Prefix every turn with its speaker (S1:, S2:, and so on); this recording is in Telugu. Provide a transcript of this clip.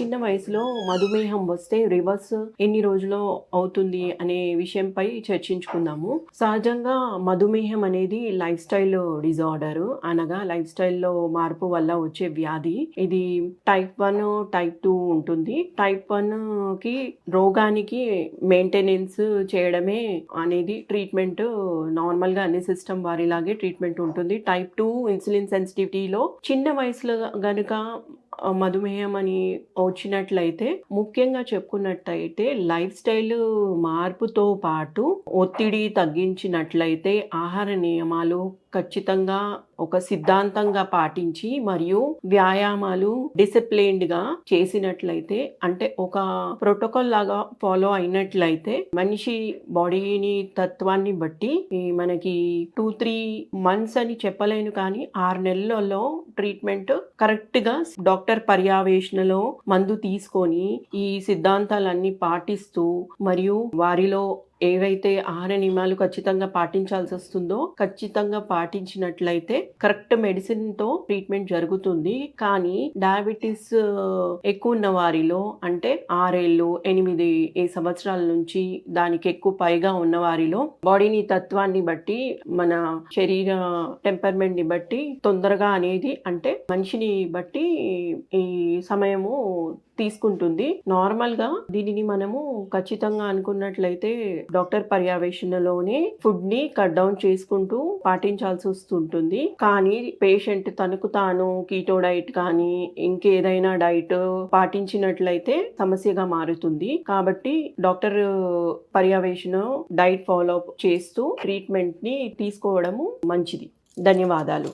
S1: చిన్న వయసులో మధుమేహం వస్తే రివర్స్ ఎన్ని రోజుల్లో అవుతుంది అనే విషయంపై చర్చించుకుందాము. సహజంగా మధుమేహం అనేది లైఫ్ స్టైల్ డిజార్డర్ అనగా లైఫ్ స్టైల్లో మార్పు వల్ల వచ్చే వ్యాధి. ఇది టైప్ వన్ టైప్ టూ ఉంటుంది. టైప్ వన్కి రోగానికి మెయింటెనెన్స్ చేయడమే అనేది ట్రీట్మెంట్ నార్మల్గా అన్ని సిస్టమ్ వారిలాగే ట్రీట్మెంట్ ఉంటుంది. టైప్ టూ ఇన్సులిన్ సెన్సిటివిటీలో చిన్న వయసులో గనుక మధుమేహం అని వచ్చినట్లయితే ముఖ్యంగా చెప్పుకున్నట్టయితే లైఫ్ స్టైల్ మార్పుతో పాటు ఒత్తిడి తగ్గించినట్లయితే ఆహార నియమాలు ఖచ్చితంగా ఒక సిద్ధాంతంగా పాటించి మరియు వ్యాయామాలు డిసిప్లైన్డ్గా చేసినట్లయితే అంటే ఒక ప్రోటోకాల్ లాగా ఫాలో అయినట్లయితే మనిషి బాడీని తత్వాన్ని బట్టి మనకి టూ త్రీ మంత్స్ అని చెప్పలేను కానీ ఆరు నెలలలో ట్రీట్మెంట్ కరెక్ట్గా డాక్టర్ పర్యవేక్షణలో మందు తీసుకొని ఈ సిద్ధాంతాలన్నీ పాటిస్తూ మరియు వారిలో ఏవైతే ఆహార నియమాలు ఖచ్చితంగా పాటించాల్సి వస్తుందో ఖచ్చితంగా పాటించినట్లయితే కరెక్ట్ మెడిసిన్తో ట్రీట్మెంట్ జరుగుతుంది. కానీ డయాబెటీస్ ఎక్కువ ఉన్న వారిలో అంటే ఆరేళ్ళు ఎనిమిది ఈ సంవత్సరాల నుంచి దానికి ఎక్కువ పైగా ఉన్న వారిలో బాడీని తత్వాన్ని బట్టి మన శరీర టెంపర్మెంట్ని బట్టి తొందరగా అనేది అంటే మనిషిని బట్టి ఈ సమయము తీసుకుంటుంది. నార్మల్గా దీనిని మనము ఖచ్చితంగా అనుకున్నట్లయితే డాక్టర్ పర్యవేక్షణలోనే ఫుడ్ని కట్ డౌన్ చేసుకుంటూ పాటించాల్సి వస్తుంటుంది. కానీ పేషెంట్ తనకు తాను కీటో డైట్ కానీ ఇంకేదైనా డైట్ పాటించినట్లయితే సమస్యగా మారుతుంది. కాబట్టి డాక్టర్ పర్యవేక్షణ డైట్ ఫాలో చేస్తూ ట్రీట్మెంట్ని తీసుకోవడము మంచిది. ధన్యవాదాలు.